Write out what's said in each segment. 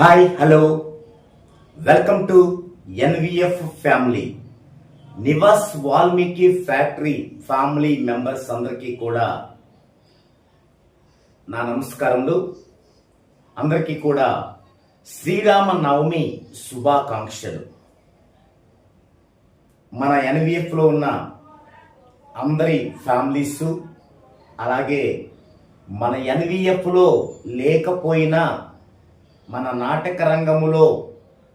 Hi hello. Welcome to NVF family. Niwas Valmiki factory family members అందరికీ కూడా నా నమస్కారములు. అందరికీ కూడా శ్రీరామ నవమి శుభాకాంక్షలు. మన ఎన్విఎఫ్లో ఉన్న అందరి ఫ్యామిలీస్ అలాగే మన ఎన్విఎఫ్లో లేకపోయినా మన నాటక రంగములో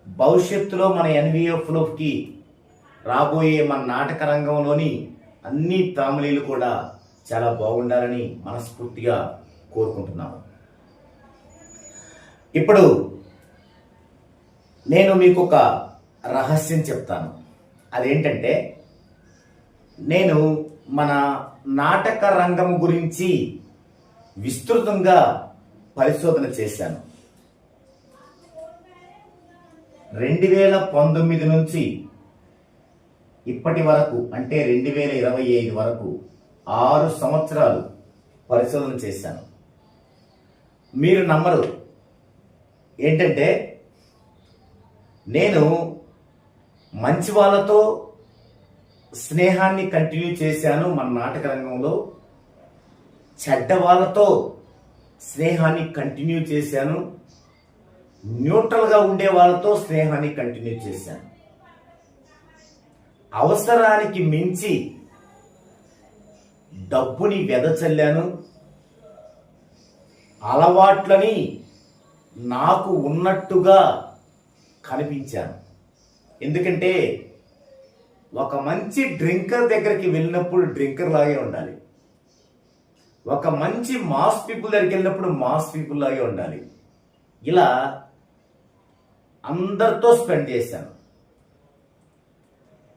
భవిష్యత్తులో మన ఎన్విఎఫ్లోకి రాబోయే మన నాటక రంగంలోని అన్ని ఫ్యామిలీలు కూడా చాలా బాగుండాలని మనస్ఫూర్తిగా కోరుకుంటున్నాము. ఇప్పుడు నేను మీకు ఒక రహస్యం చెప్తాను. అదేంటంటే నేను మన నాటక రంగం గురించి విస్తృతంగా పరిశోధన చేశాను. రెండు వేల పంతొమ్మిది నుంచి ఇప్పటి వరకు అంటే రెండు వేల ఇరవై ఐదు వరకు ఆరు సంవత్సరాలు పరిశోధన చేశాను. మీరు నమ్మరు. ఏంటంటే నేను మంచి వాళ్ళతో స్నేహాన్ని కంటిన్యూ చేశాను మన నాటక రంగంలో. చెడ్డ వాళ్ళతో స్నేహాన్ని కంటిన్యూ చేశాను. న్యూట్రల్గా ఉండే వాళ్ళతో స్నేహాన్ని కంటిన్యూ చేశాను. అవసరానికి మించి డబ్బుని వెదచల్లాను అలవాట్లని నాకు ఉన్నట్టుగా కనిపించాను. ఎందుకంటే ఒక మంచి డ్రింకర్ దగ్గరికి వెళ్ళినప్పుడు డ్రింకర్ లాగే ఉండాలి. ఒక మంచి మాస్ పీపుల్ దగ్గరికి వెళ్ళినప్పుడు మాస్ పీపుల్ లాగే ఉండాలి. ఇలా అందరితో స్పెండ్ చేశాను.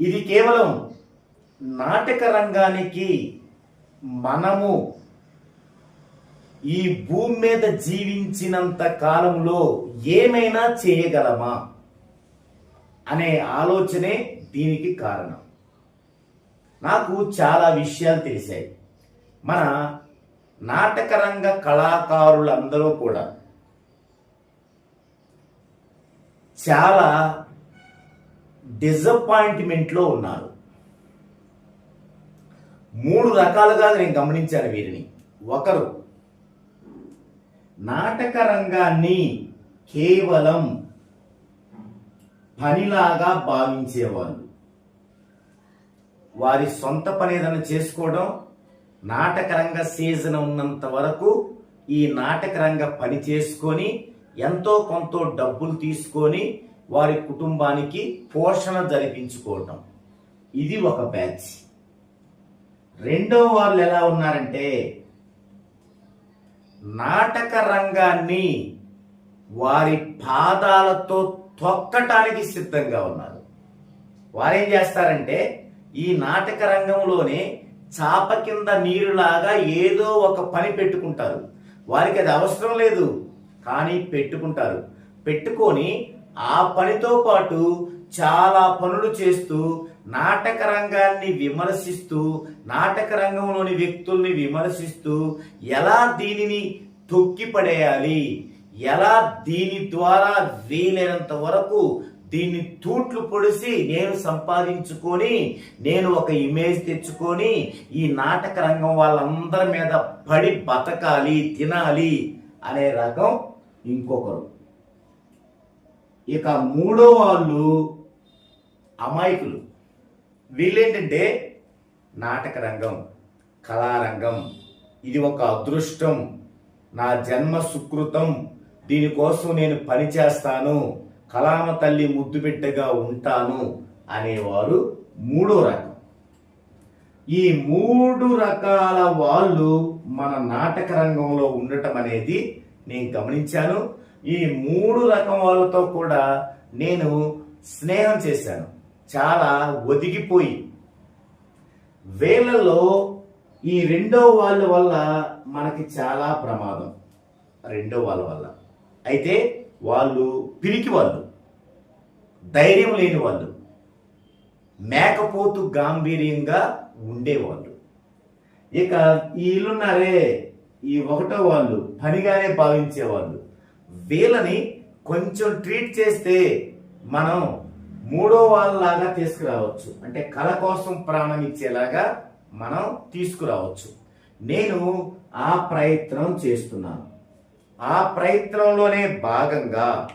ఇది కేవలం నాటక రంగానికి మనము ఈ భూమి మీద జీవించినంత కాలంలో ఏమైనా చేయగలమా అనే ఆలోచనే దీనికి కారణం. నాకు చాలా విషయాలు తెలిసాయి. మన నాటక రంగ కళాకారులందరూ కూడా చాలా డిసప్పాయింట్మెంట్లో ఉన్నారు. మూడు రకాలుగా నేను గమనించాను వీరిని. ఒకరు నాటక రంగాన్ని కేవలం పనిలాగా భావించేవాళ్ళు. వారి సొంత పని ఏదైనా చేసుకోవడం నాటకరంగ సీజన్ ఉన్నంత వరకు ఈ నాటకరంగ పని చేసుకొని ఎంతో కొంత డబ్బులు తీసుకొని వారి కుటుంబానికి పోషణ జరిపించుకోవటం. ఇది ఒక బ్యాచ్. రెండో వాళ్ళు ఎలా ఉన్నారంటే నాటక రంగాన్ని వారి పాదాలతో తొక్కటానికి సిద్ధంగా ఉన్నారు. వారేం చేస్తారంటే ఈ నాటక రంగంలోనే చాప కింద నీరులాగా ఏదో ఒక పని పెట్టుకుంటారు. వారికి అది అవసరం లేదు. కానీ పెట్టుకుంటారు. పెట్టుకొని ఆ పనితో పాటు చాలా పనులు చేస్తూ నాటక రంగాన్ని విమర్శిస్తూ నాటక రంగంలోని వ్యక్తుల్ని విమర్శిస్తూ ఎలా దీనిని తొక్కిపడేయాలి ఎలా దీని ద్వారా వీలైనంత వరకు దీన్ని తూట్లు పొడిసి నేను సంపాదించుకొని నేను ఒక ఇమేజ్ తెచ్చుకొని ఈ నాటక రంగం వాళ్ళందరి మీద పడి బతకాలి తినాలి అనే రకం ఇంకొకరు. ఇక మూడో వాళ్ళు అమాయకులు. వీళ్ళేంటంటే నాటక రంగం కళారంగం. ఇది ఒక అదృష్టం. నా జన్మ సుకృతం. దీనికోసం నేను పని చేస్తాను. కళామ తల్లి ముద్దు బిడ్డగా ఉంటాను అనేవారు మూడో రకం. ఈ మూడు రకాల వాళ్ళు మన నాటక రంగంలో ఉండటం అనేది నేను గమనించాను. ఈ మూడు రకం వాళ్ళతో కూడా నేను స్నేహం చేశాను. చాలా ఒదిగిపోయి. వేళల్లో ఈ రెండో వాళ్ళ వల్ల మనకి చాలా ప్రమాదం. రెండో వాళ్ళ వల్ల. అయితే వాళ్ళు పిరికి వాళ్ళు. ధైర్యం లేని వాళ్ళు. మేకపోతు గాంభీర్యంగా ఉండేవాళ్ళు ఇక వీళ్ళున్నారే ఈ ఒకటో వాళ్ళు పనిగానే భావించేవాళ్ళు. వీళ్ళని కొంచెం ట్రీట్ చేస్తే మనం మూడో వాళ్ళలాగా తీసుకురావచ్చు. అంటే కళ కోసం ప్రాణం ఇచ్చేలాగా మనం తీసుకురావచ్చు. నేను ఆ ప్రయత్నం చేస్తున్నాను. ఆ ప్రయత్నంలోనే భాగంగా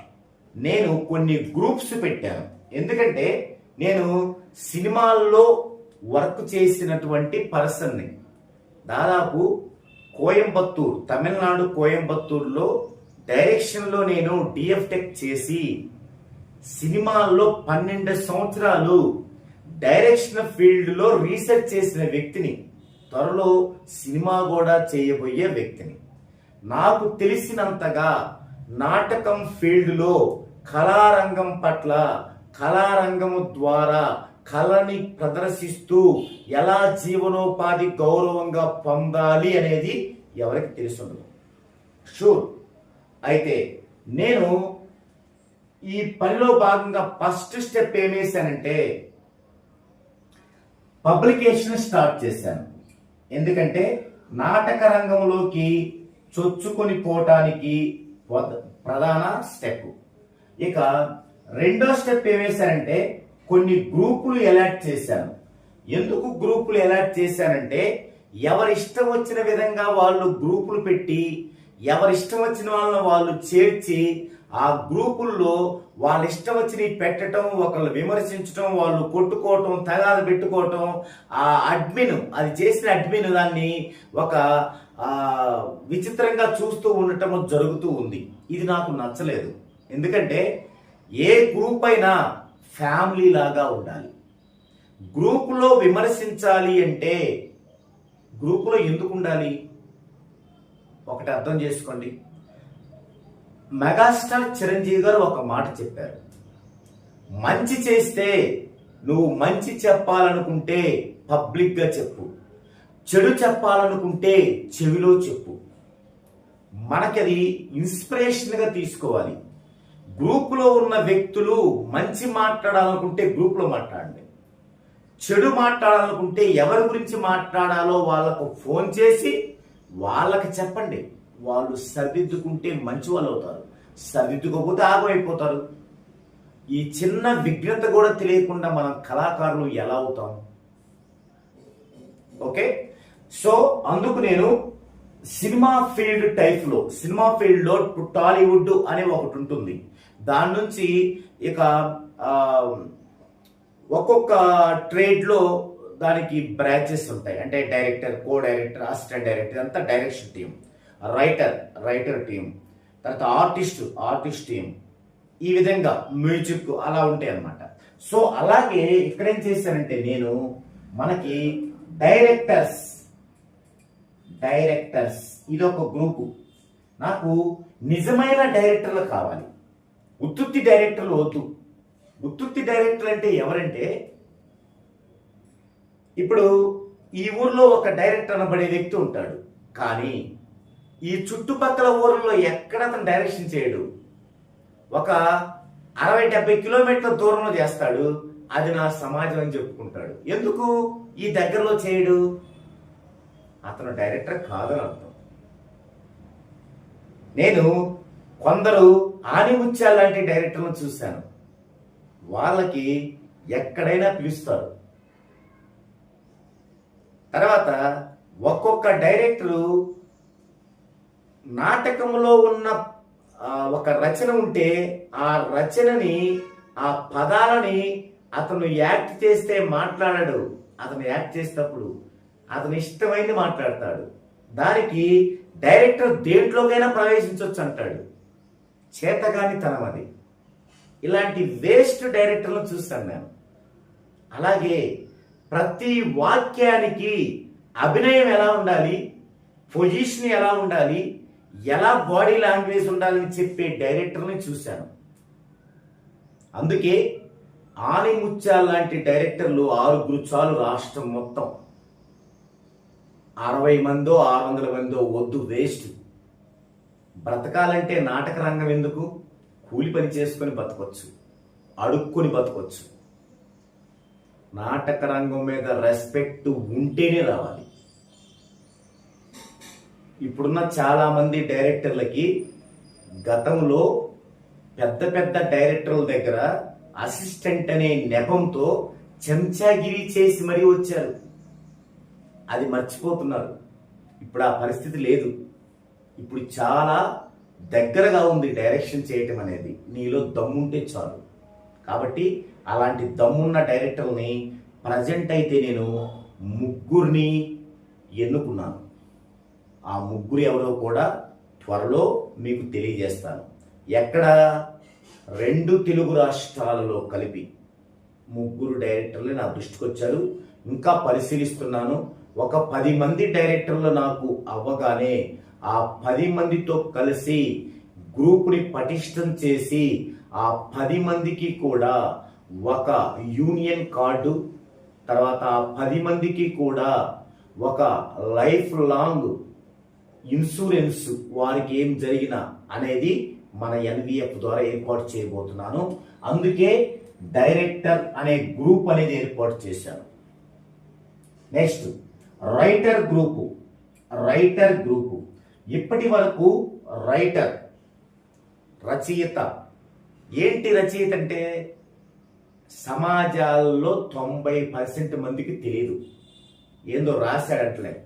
నేను కొన్ని గ్రూప్స్ పెట్టాను. ఎందుకంటే నేను సినిమాల్లో వర్క్ చేసినటువంటి పర్సన్ని. దాదాపు కోయంబత్తూర్ తమిళనాడు కోయంబత్తూర్లో డైరెక్షన్లో నేను డిఎఫ్ టెక్ చేసి సినిమాల్లో పన్నెండు సంవత్సరాలు డైరెక్షన్ ఫీల్డ్లో రీసెర్చ్ చేసిన వ్యక్తిని త్వరలో సినిమా కూడా చేయబోయే వ్యక్తిని. నాకు తెలిసినంతగా నాటకం ఫీల్డ్లో కళారంగం పట్ల కళారంగము ద్వారా కళని ప్రదర్శిస్తూ ఎలా జీవనోపాధి గౌరవంగా పొందాలి అనేది ఎవరికి తెలుసుండదు. షూర్ అయితే నేను ఈ పనిలో భాగంగా ఫస్ట్ స్టెప్ ఏం పబ్లికేషన్ స్టార్ట్ చేశాను. ఎందుకంటే నాటక రంగంలోకి చొచ్చుకొని పోవటానికి ప్రధాన స్టెప్ ఇక రెండో స్టెప్ ఏం వేశానంటే కొన్ని గ్రూపులు ఎలాట్ చేశాను. ఎందుకు గ్రూపులు ఎలాట్ చేశానంటే ఎవరి ఇష్టం వచ్చిన విధంగా వాళ్ళు గ్రూపులు పెట్టి ఎవరి ఇష్టం వచ్చిన వాళ్ళని వాళ్ళు చేర్చి ఆ గ్రూపుల్లో వాళ్ళ ఇష్టం వచ్చినవి పెట్టడం ఒకళ్ళు విమర్శించడం వాళ్ళు కొట్టుకోవటం తగాద పెట్టుకోవటం ఆ అడ్మిన్ అది చేసిన అడ్మిన్ దాన్ని ఒక విచిత్రంగా చూస్తూ ఉండటం జరుగుతూ ఉంది. ఇది నాకు నచ్చలేదు. ఎందుకంటే ఏ గ్రూప్ అయినా ఫ్యామిలీ లాగా ఉండాలి. గ్రూపులో విమర్శించాలి అంటే గ్రూపులో ఎందుకు ఉండాలి? ఒకటి అర్థం చేసుకోండి. మెగాస్టార్ చిరంజీవి గారు ఒక మాట చెప్పారు. మంచి చేస్తే నువ్వు మంచి చెప్పాలనుకుంటే పబ్లిక్గా చెప్పు. చెడు చెప్పాలనుకుంటే చెవిలో చెప్పు. మనకది ఇన్స్పిరేషన్గా తీసుకోవాలి. గ్రూపులో ఉన్న వ్యక్తులు మంచి మాట్లాడాలనుకుంటే గ్రూప్లో మాట్లాడండి. చెడు మాట్లాడాలనుకుంటే ఎవరి గురించి మాట్లాడాలో వాళ్ళకు ఫోన్ చేసి వాళ్ళకి చెప్పండి. వాళ్ళు సరిదిద్దుకుంటే మంచి వాళ్ళు అవుతారు. సరిదిద్దుకోకపోతే ఆగమైపోతారు ఈ చిన్న విఘ్నత కూడా తెలియకుండా మనం కళాకారులు ఎలా అవుతాం? ఓకే? సో అందుకు నేను సినిమా ఫీల్డ్ టైప్లో సినిమా ఫీల్డ్లో టాలీవుడ్ అనే ఒకటి ఉంటుంది. దాని నుంచి ఇక ఒక్కొక్క ట్రేడ్లో దానికి బ్రాంచెస్ ఉంటాయి. అంటే director co director assistant director అంతా direction team writer writer team తర్వాత ఆర్టిస్ట్ ఆర్టిస్ట్ టీం ఈ విధంగా మ్యూజిక్ అలా ఉంటాయి అనమాట సో అలాగే ఇక్కడ ఏం చేశానంటే నేను మనకి డైరెక్టర్స్ డైరెక్టర్స్ ఇది ఒక గ్రూపు. నాకు నిజమైన డైరెక్టర్లు కావాలి. ఉత్తుత్తి డైరెక్టర్లు వద్దు. ఉత్తుత్తి డైరెక్టర్ అంటే ఎవరంటే ఇప్పుడు ఈ ఊర్లో ఒక డైరెక్టర్ అనబడే వ్యక్తి ఉంటాడు. కానీ ఈ చుట్టుపక్కల ఊర్లలో ఎక్కడ అతను డైరెక్షన్ చేయడు. ఒక అరవై డెబ్బై కిలోమీటర్ల దూరంలో చేస్తాడు. అది నా సమాజం అని చెప్పుకుంటాడు. ఎందుకు? ఈ దగ్గరలో చేయడు. అతను డైరెక్టర్ కాదని అర్థం నేను కొందరు ఆనిముత్యాల లాంటి డైరెక్టర్లను చూశాను. వాళ్ళకి ఎక్కడైనా పిలుస్తారు. తర్వాత ఒక్కొక్క డైరెక్టరు నాటకంలో ఉన్న ఒక రచన ఉంటే ఆ రచనని ఆ పదాలని అతను యాక్ట్ చేస్తే మాట్లాడాడు. అతను యాక్ట్ చేసేటప్పుడు అతను ఇష్టమైంది మాట్లాడతాడు. దానికి డైరెక్టర్ దేంట్లోకైనా ప్రవేశించవచ్చు అంటాడు చేతగానితనం అది ఇలాంటి వేస్ట్ డైరెక్టర్లను చూస్తాను నేను. అలాగే ప్రతి వాక్యానికి అభినయం ఎలా ఉండాలి పొజిషన్ ఎలా ఉండాలి ఎలా బాడీ లాంగ్వేజ్ ఉండాలని చెప్పే డైరెక్టర్ని చూశాను. అందుకే ఆనిముత్యాల లాంటి డైరెక్టర్లు ఆరుగురు చాలు రాష్ట్రం మొత్తం. అరవై మందో ఆరు వందల మందో వద్దు వేస్ట్ బ్రతకాలంటే నాటక రంగం ఎందుకు? కూలి పని చేసుకొని బతకొచ్చు. అడుక్కొని బతకొచ్చు. నాటక రంగం మీద రెస్పెక్ట్ ఉంటేనే రావాలి. ఇప్పుడున్న చాలామంది డైరెక్టర్లకి గతంలో పెద్ద పెద్ద డైరెక్టర్ల దగ్గర అసిస్టెంట్ అనే నెపంతో చెంచాగిరి చేసి మరీ వచ్చారు. అది మర్చిపోతున్నారు. ఇప్పుడు ఆ పరిస్థితి లేదు. ఇప్పుడు చాలా దగ్గరగా ఉంది డైరెక్షన్ చేయటం అనేది. నీలో దమ్ముంటే చాలు. కాబట్టి అలాంటి దమ్మున్న డైరెక్టర్ని ప్రజెంట్ అయితే నేను ముగ్గురిని ఎన్నుకున్నాను. ఆ ముగ్గురు ఎవరో కూడా త్వరలో మీకు తెలియజేస్తాను. ఎక్కడ? రెండు తెలుగు రాష్ట్రాలలో కలిపి. ముగ్గురు డైరెక్టర్లు నా దృష్టికి వచ్చారు. ఇంకా పరిశీలిస్తున్నాను. ఒక పది మంది డైరెక్టర్లు నాకు అవ్వగానే ఆ పది మందితో కలిసి గ్రూప్ని పటిష్టం చేసి ఆ పది మందికి కూడా ఒక యూనియన్ కార్డు తర్వాత ఆ పది మందికి కూడా ఒక లైఫ్ లాంగ్ ఇన్సూరెన్స్ వారికి ఏం జరిగినా అనేది మన ఎన్విఎఫ్ ద్వారా ఏర్పాటు చేయబోతున్నాను. అందుకే డైరెక్టర్ అనే గ్రూప్ అనేది ఏర్పాటు చేశాను. Next writer group writer group. ఇప్పటి వరకు రైటర్ రచయిత. ఏంటి రచయిత అంటే సమాజాల్లో తొంభై పర్సెంట్ మందికి తెలియదు ఏందో రాశాడట్లే.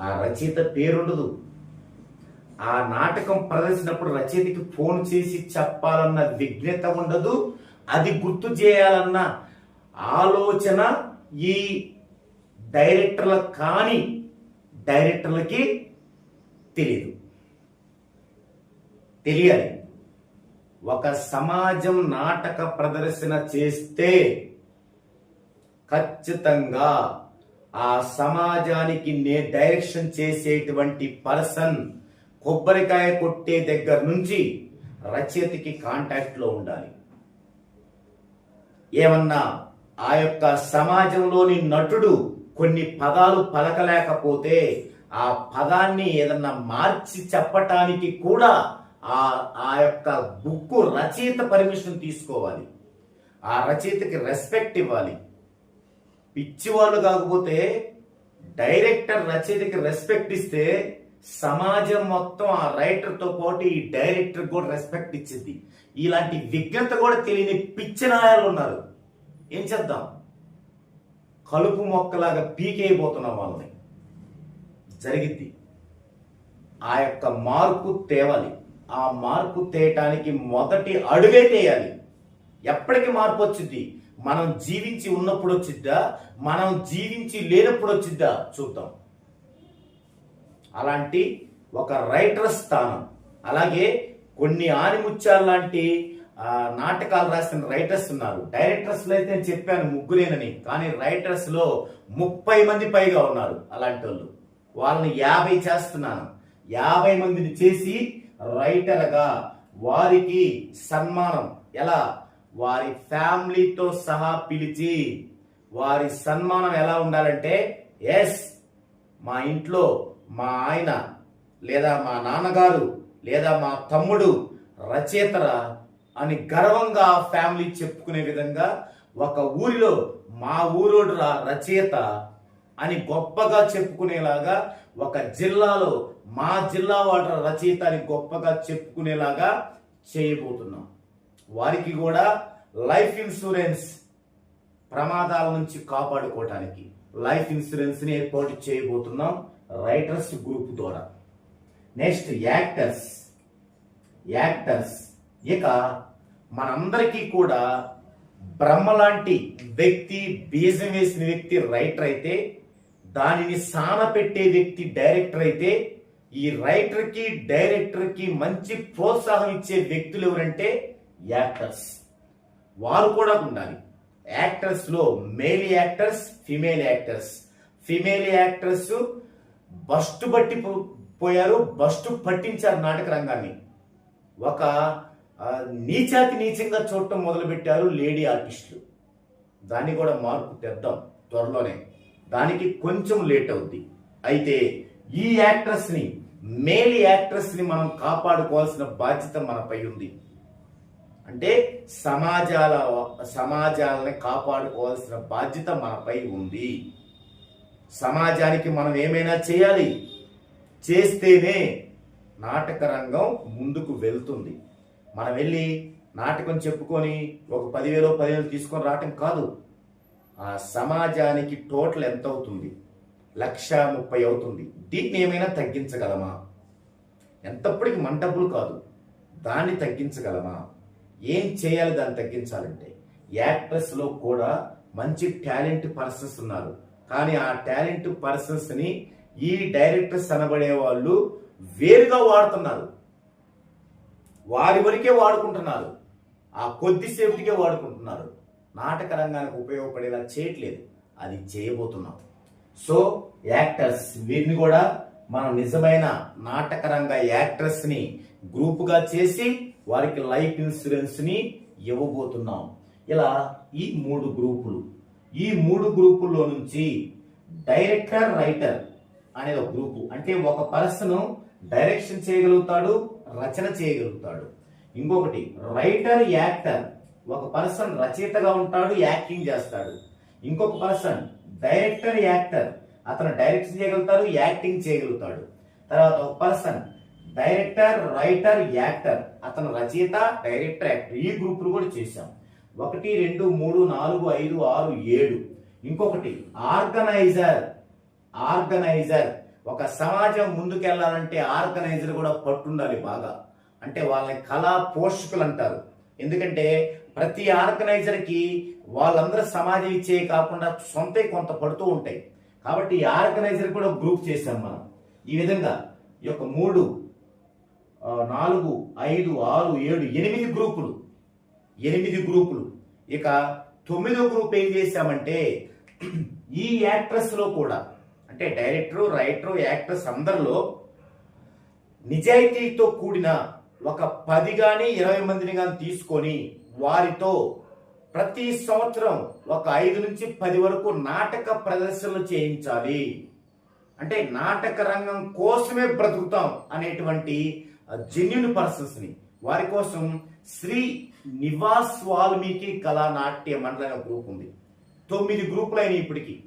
ఆ రచయిత పేరుండదు. ఆ నాటకం ప్రదర్శినప్పుడు రచయితకి ఫోన్ చేసి చెప్పాలన్న విజ్ఞత ఉండదు. అది గుర్తు చేయాలన్న ఆలోచన ఈ డైరెక్టర్ల కానీ డైరెక్టర్లకి తెలియదు తెలియాలి. ఒక సమాజం నాటక ప్రదర్శన చేస్తే ఖచ్చితంగా ఆ సమాజానికి నే డైరెక్షన్ చేసేటువంటి పర్సన్ కొబ్బరికాయ కొట్టే దగ్గర నుంచి రచయితకి కాంటాక్ట్లో ఉండాలి. ఏమన్నా ఆ యొక్క సమాజంలోని నటుడు కొన్ని పదాలు పలకలేకపోతే ఆ పదాన్ని ఏదన్నా మార్చి చెప్పటానికి కూడా ఆ ఆ యొక్క బుక్ రచయిత పర్మిషన్ తీసుకోవాలి. ఆ రచయితకి రెస్పెక్ట్ ఇవ్వాలి. పిచ్చి వాళ్ళు కాకపోతే డైరెక్టర్ రచయితకి రెస్పెక్ట్ ఇస్తే సమాజం మొత్తం ఆ రైటర్తో పాటు ఈ డైరెక్టర్ కూడా రెస్పెక్ట్ ఇచ్చింది. ఇలాంటి విజ్ఞత కూడా తెలియని పిచ్చి నాయాలు ఉన్నారు. ఏం చేద్దాం? కలుపు మొక్కలాగా పీకేయబోతున్నాం వాళ్ళని. జరిగిద్ది. ఆ యొక్క మార్పు తేవాలి. ఆ మార్పు తేయటానికి మొదటి అడుగే తేయాలి. ఎప్పటికి మార్పు వచ్చింది మనం జీవించి ఉన్నప్పుడు వచ్చిద్దా? మనం జీవించి లేనప్పుడు వచ్చిద్దా? చూద్దాం. అలాంటి ఒక రైటర్ స్థానం. అలాగే కొన్ని ఆనిముత్యాలు లాంటి నాటకాలు రాసిన రైటర్స్ ఉన్నారు. డైరెక్టర్స్లో అయితే నేను చెప్పాను ముగ్గురేనని. కానీ రైటర్స్లో ముప్పై మంది పైగా ఉన్నారు. అలాంటి వాళ్ళు వాళ్ళని యాభై చేస్తున్నాను. యాభై మందిని చేసి రైటర్గా వారికి సన్మానం. ఎలా? వారి ఫ్యామిలీతో సహా పిలిచి వారి సన్మానం ఎలా ఉండాలంటే ఎస్ మా ఇంట్లో మా ఆయన లేదా మా నాన్నగారు లేదా మా తమ్ముడు రచయితరా అని గర్వంగా ఫ్యామిలీ చెప్పుకునే విధంగా ఒక ఊరిలో మా ఊరోడు రచయిత అని గొప్పగా చెప్పుకునేలాగా ఒక జిల్లాలో మా జిల్లా వాటర్ రచయిత అని గొప్పగా చెప్పుకునేలాగా చేయబోతున్నాం. వారికి కూడా లైఫ్ ఇన్సూరెన్స్ ప్రమాదాల నుంచి కాపాడుకోవటానికి లైఫ్ ఇన్సూరెన్స్ని ఏర్పాటు చేయబోతున్నాం రైటర్స్ గ్రూప్ ద్వారా. Next actors. యాక్టర్స్. ఇక మనందరికీ కూడా బ్రహ్మ లాంటి వ్యక్తి బీజం వేసిన వ్యక్తి రైటర్ అయితే దానిని సాన పెట్టే వ్యక్తి డైరెక్టర్ అయితే ఈ రైటర్కి డైరెక్టర్కి మంచి ప్రోత్సాహం ఇచ్చే వ్యక్తులు ఎవరంటే యాక్టర్స్. వారు కూడా ఉండాలి. యాక్టర్స్లో male actors female actors. Female actors bust బట్టి పో- పోయారు బస్టు పట్టించారు నాటక రంగాన్ని. ఒక నీచాతి నీచంగా చూడటం మొదలుపెట్టారు లేడీ ఆర్టిస్టులు. దాన్ని కూడా మార్పు తెద్దాం త్వరలోనే. దానికి కొంచెం లేట్ అవుద్ది. అయితే ఈ యాక్ట్రెస్ని మేల్ యాక్ట్రెస్ని మనం కాపాడుకోవాల్సిన బాధ్యత మనపై ఉంది. అంటే సమాజాల సమాజాలని కాపాడుకోవాల్సిన బాధ్యత మనపై ఉంది. సమాజానికి మనం ఏమైనా చేయాలి? చేస్తేనే నాటక రంగం ముందుకు వెళ్తుంది. మనం వెళ్ళి నాటకం చెప్పుకొని ఒక పదివేలో పదివేలు తీసుకొని రావటం కాదు. ఆ సమాజానికి టోటల్ ఎంత అవుతుంది లక్ష ముప్పై అవుతుంది. దీన్ని ఏమైనా తగ్గించగలమా? ఎంతప్పటికి మన డబ్బులు కాదు. దాన్ని తగ్గించగలమా? ఏం చేయాలి దాన్ని తగ్గించాలంటే? యాక్ట్రెస్లో కూడా మంచి టాలెంట్ పర్సన్స్ ఉన్నారు. కానీ ఆ టాలెంట్ పర్సన్స్ని ఈ డైరెక్టర్స్ అనబడే వాళ్ళు వేరుగా వాడుతున్నారు. వారి వరకే వాడుకుంటున్నారు. ఆ కొద్దిసేపటికే వాడుకుంటున్నారు. నాటక రంగానికి ఉపయోగపడేలా చేయట్లేదు. అది చేయబోతున్నాం. సో యాక్టర్స్ వీరిని కూడా మనం నిజమైన నాటక రంగ యాక్టర్స్ని చేసి వారికి లైఫ్ ఇన్సూరెన్స్ని ఇవ్వబోతున్నాం. ఇలా ఈ మూడు గ్రూపులు. ఈ మూడు గ్రూపుల్లో నుంచి డైరెక్టర్ రైటర్ అనేది ఒక గ్రూపు. అంటే ఒక పర్సన్ డైరెక్షన్ చేయగలుగుతాడు రచన చేయగలుగుతాడు. ఇంకొకటి రైటర్ యాక్టర్ ఒక పర్సన్ రచయితగా ఉంటాడు యాక్టింగ్ చేస్తాడు. ఇంకొక పర్సన్ డైరెక్టర్ యాక్టర్. అతను డైరెక్ట్ చేయగలుగుతాడు యాక్టింగ్ చేయగలుగుతాడు. తర్వాత ఒక పర్సన్ డైరెక్టర్ రైటర్ యాక్టర్. అతను రచయిత డైరెక్టర్ యాక్టర్. ఈ గ్రూపులు కూడా చేశాం. ఒకటి రెండు మూడు నాలుగు ఐదు ఆరు ఏడు. ఇంకొకటి ఆర్గనైజర్. ఆర్గనైజర్. ఒక సమాజం ముందుకెళ్ళాలంటే ఆర్గనైజర్ కూడా పట్టుండాలి బాగా. అంటే వాళ్ళని కళా పోషకులు అంటారు. ఎందుకంటే ప్రతి ఆర్గనైజర్కి వాళ్ళందరూ సమాజం ఇచ్చే కాకుండా సొంత కొంత పడుతూ ఉంటాయి. కాబట్టి ఈ ఆర్గనైజర్ కూడా గ్రూప్ చేశాం మనం. ఈ విధంగా ఈ యొక్క మూడు నాలుగు ఐదు ఆరు ఏడు ఎనిమిది గ్రూపులు. ఎనిమిది గ్రూపులు. ఇక తొమ్మిదో గ్రూప్ ఏం చేశామంటే ఈ యాక్ట్రెస్లో కూడా అంటే డైరెక్టరు రైటరు యాక్ట్రెస్ అందరిలో నిజాయితీతో కూడిన ఒక పది కానీ ఇరవై మందిని కానీ తీసుకొని వారితో ప్రతి సంవత్సరం ఒక ఐదు నుంచి పది వరకు నాటక ప్రదర్శనలు చేయించాలి. అంటే నాటక రంగం కోసమే బ్రతుకుతాం అనేటువంటి జెన్యున్ పర్సన్స్ని వారి కోసం శ్రీ నివాస్ వాల్మీకి కళా నాట్య మండలి గ్రూప్ ఉంది. తొమ్మిది గ్రూపులు అయినాయి ఇప్పటికి.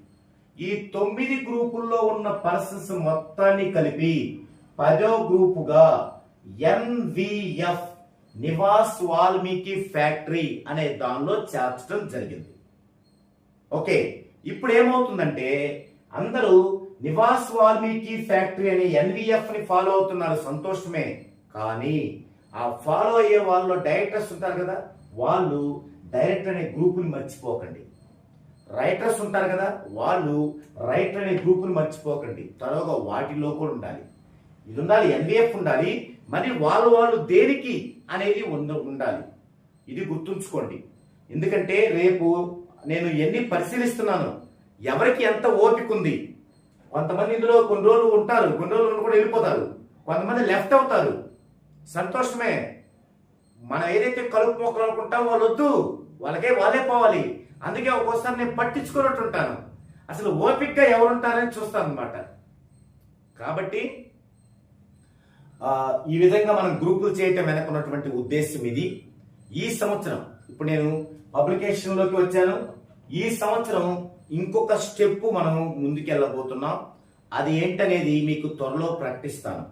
ఈ తొమ్మిది గ్రూపుల్లో ఉన్న పర్సన్స్ మొత్తాన్ని కలిపి పదో గ్రూపుగా ఎన్విఎఫ్ నివాస్ వాల్మీకి ఫ్యాక్టరీ అనే దానిలో చేర్చడం జరిగింది. ఓకే ఇప్పుడు ఏమవుతుందంటే అందరూ నివాస్ వాల్మీకి ఫ్యాక్టరీ అనే ఎన్విఎఫ్ని ఫాలో అవుతున్నారు సంతోషమే. కానీ ఆ ఫాలో అయ్యే వాళ్ళు డైరెక్టర్స్ ఉంటారు కదా వాళ్ళు డైరెక్టర్ అనే గ్రూపుని మర్చిపోకండి. రైటర్స్ ఉంటారు కదా వాళ్ళు రైటర్ అనే గ్రూపుని మర్చిపోకండి. త్వరగా వాటిలో కూడా ఉండాలి. ఇది ఉండాలి ఎన్విఎఫ్ ఉండాలి. మరి వాళ్ళు వాళ్ళు దేనికి అనేది ఉండ ఉండాలి. ఇది గుర్తుంచుకోండి. ఎందుకంటే రేపు నేను ఎన్ని పరిశీలిస్తున్నాను ఎవరికి ఎంత ఓపిక ఉంది కొంతమంది ఇందులో కొన్ని రోజులు ఉంటారు కొన్ని రోజులు కూడా వెళ్ళిపోతారు. కొంతమంది లెఫ్ట్ అవుతారు. సంతోషమే. మనం ఏదైతే కలుపు మొక్కలు అనుకుంటామో వాళ్ళు వద్దు. వాళ్ళకే వాళ్ళే పోవాలి. అందుకే ఒక్కోసారి నేను పట్టించుకున్నట్టు ఉంటాను. అసలు ఓపిక్గా ఎవరుంటారని చూస్తాను అనమాట కాబట్టి ఈ విధంగా మనం గ్రూపులు చేయటం వెనకున్నటువంటి ఉద్దేశం ఇది. ఈ సంవత్సరం ఇప్పుడు నేను పబ్లికేషన్లోకి వచ్చాను. ఈ సంవత్సరం ఇంకొక స్టెప్ మనం ముందుకెళ్ళబోతున్నాం. అది ఏంటనేది మీకు త్వరలో ప్రకటిస్తాను.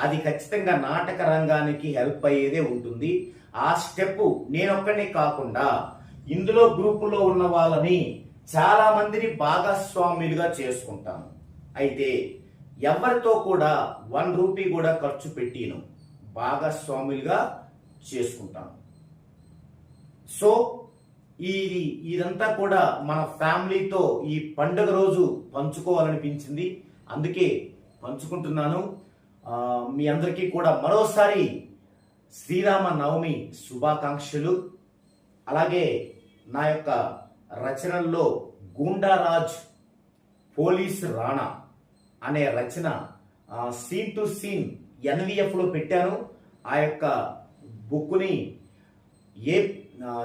అది ఖచ్చితంగా నాటక రంగానికి హెల్ప్ అయ్యేదే ఉంటుంది. ఆ స్టెప్ నేనొక్కనే కాకుండా ఇందులో గ్రూపులో ఉన్న వాళ్ళని చాలా మందిని భాగస్వాములుగా చేసుకుంటాను. అయితే ఎవరితో కూడా వన్ రూపీ కూడా ఖర్చు పెట్టిను. భాగస్వాములుగా చేసుకుంటాను సో ఇది ఇదంతా కూడా మన ఫ్యామిలీతో ఈ పండుగ రోజు పంచుకోవాలనిపించింది. అందుకే పంచుకుంటున్నాను. మీ అందరికీ కూడా మరోసారి శ్రీరామ నవమి శుభాకాంక్షలు. అలాగే నా యొక్క రచనల్లో గూండారాజ్ పోలీస్ రాణా. అనే రచన సీన్ టు సీన్ ఎన్విఎఫ్లో పెట్టాను. ఆ యొక్క బుక్ని ఏ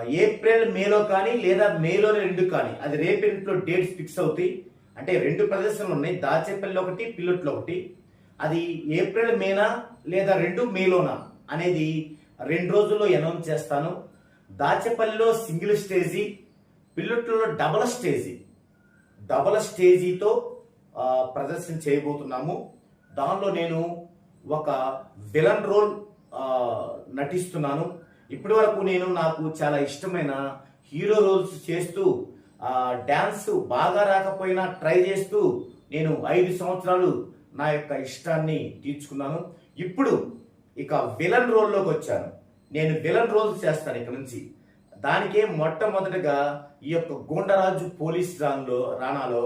ఏప్రిల్ మేలో కానీ లేదా మేలో రెండు కానీ అది రేపింట్లో డేట్స్ ఫిక్స్ అవుతాయి. అంటే రెండు ప్రదర్శనలు ఉన్నాయి. దాచేపల్లి ఒకటి పిల్లట్లో ఒకటి. అది ఏప్రిల్ మేనా లేదా రెండు మేలోనా అనేది రెండు రోజుల్లో అనౌన్స్ చేస్తాను. దాచేపల్లిలో సింగిల్ స్టేజీ పిల్లట్లో డబల్ స్టేజీ. డబల్ స్టేజీతో ప్రదర్శన చేయబోతున్నాము. దానిలో నేను ఒక విలన్ రోల్ నటిస్తున్నాను. ఇప్పటి వరకు నేను నాకు చాలా ఇష్టమైన హీరో రోల్స్ చేస్తూ డ్యాన్స్ బాగా రాకపోయినా ట్రై చేస్తూ నేను ఐదు సంవత్సరాలు నా యొక్క ఇష్టాన్ని తీర్చుకున్నాను. ఇప్పుడు ఇక విలన్ రోల్లోకి వచ్చాను. నేను విలన్ రోల్స్ చేస్తాను ఇక్కడ నుంచి. దానికే మొట్టమొదటిగా ఈ యొక్క గూండరాజు పోలీస్ రాన్లో రాణాలో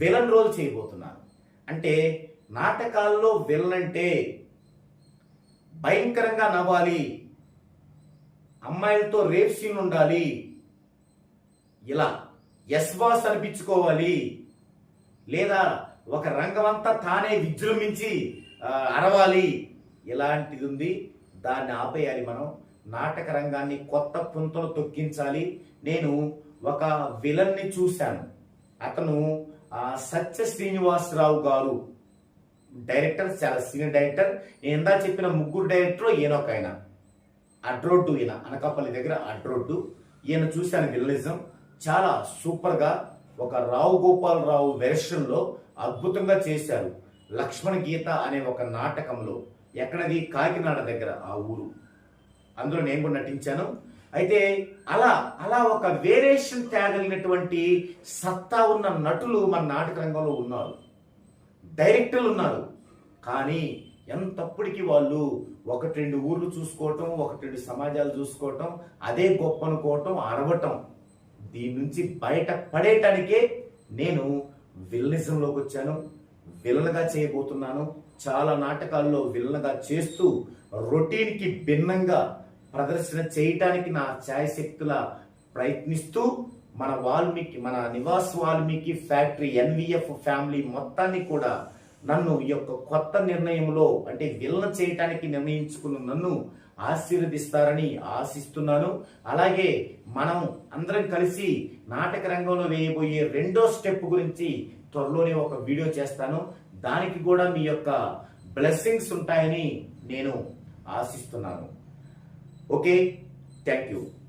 విలన్ రోల్ చేయబోతున్నాను అంటే నాటకాల్లో విలన్ అంటే భయంకరంగా నవ్వాలి అమ్మాయిలతో రేప్ సీన్ ఉండాలి ఇలా యశ్వాస్ అనిపించుకోవాలి లేదా ఒక రంగమంతా తానే విజృంభించి అరవాలి ఇలాంటిది ఉంది దాన్ని ఆపేయాలి మనం. నాటక రంగాన్ని కొత్త పుంతలు తొక్కించాలి. నేను ఒక విలన్ని చూశాను. అతను సత్య శ్రీనివాసరావు గారు. డైరెక్టర్ చాలా సీనియర్ డైరెక్టర్. నేను ఇందా చెప్పిన ముగ్గురు డైరెక్టర్ ఈయనొక ఆయన. అడ్రోడ్డు ఈయన అనకాపల్లి దగ్గర అడ్రోడ్డు. ఈయన చూశాను విలనిజం. చాలా సూపర్గా ఒక రావు గోపాలరావు వెర్షన్ అద్భుతంగా చేశారు. లక్ష్మణ గీత అనే ఒక నాటకంలో ఎక్కడది? కాకినాడ దగ్గర ఆ ఊరు. అందులో నేను కూడా నటించాను. అయితే అలా అలా ఒక వేరియేషన్ తేగలిగినటువంటి సత్తా ఉన్న నటులు మన నాటక రంగంలో ఉన్నారు. డైరెక్టర్లు ఉన్నారు. కానీ ఎంతప్పటికీ వాళ్ళు ఒకటి రెండు ఊర్లు చూసుకోవటం ఒకటి రెండు సమాజాలు చూసుకోవటం అదే గొప్ప అనుకోవటం అరవటం. దీని నుంచి బయట పడేయటానికే నేను విలనిజంలోకి వచ్చాను. విలన్గా చేయబోతున్నాను. చాలా నాటకాల్లో విలన్గా చేస్తూ రొటీన్కి భిన్నంగా ప్రదర్శన చేయటానికి నా ఛాయశక్తుల ప్రయత్నిస్తూ మన వాల్మీకి మన Niwas Valmiki factory NVF family మొత్తాన్ని కూడా నన్ను ఈ యొక్క కొత్త నిర్ణయంలో అంటే విలన చేయటానికి నిర్ణయించుకున్న నన్ను ఆశీర్వదిస్తారని ఆశిస్తున్నాను. అలాగే మనం అందరం కలిసి నాటక రంగంలో వేయబోయే రెండో స్టెప్ గురించి త్వరలోనే ఒక వీడియో చేస్తాను. దానికి కూడా మీ యొక్క బ్లెస్సింగ్స్ ఉంటాయని నేను ఆశిస్తున్నాను. Okay, thank you.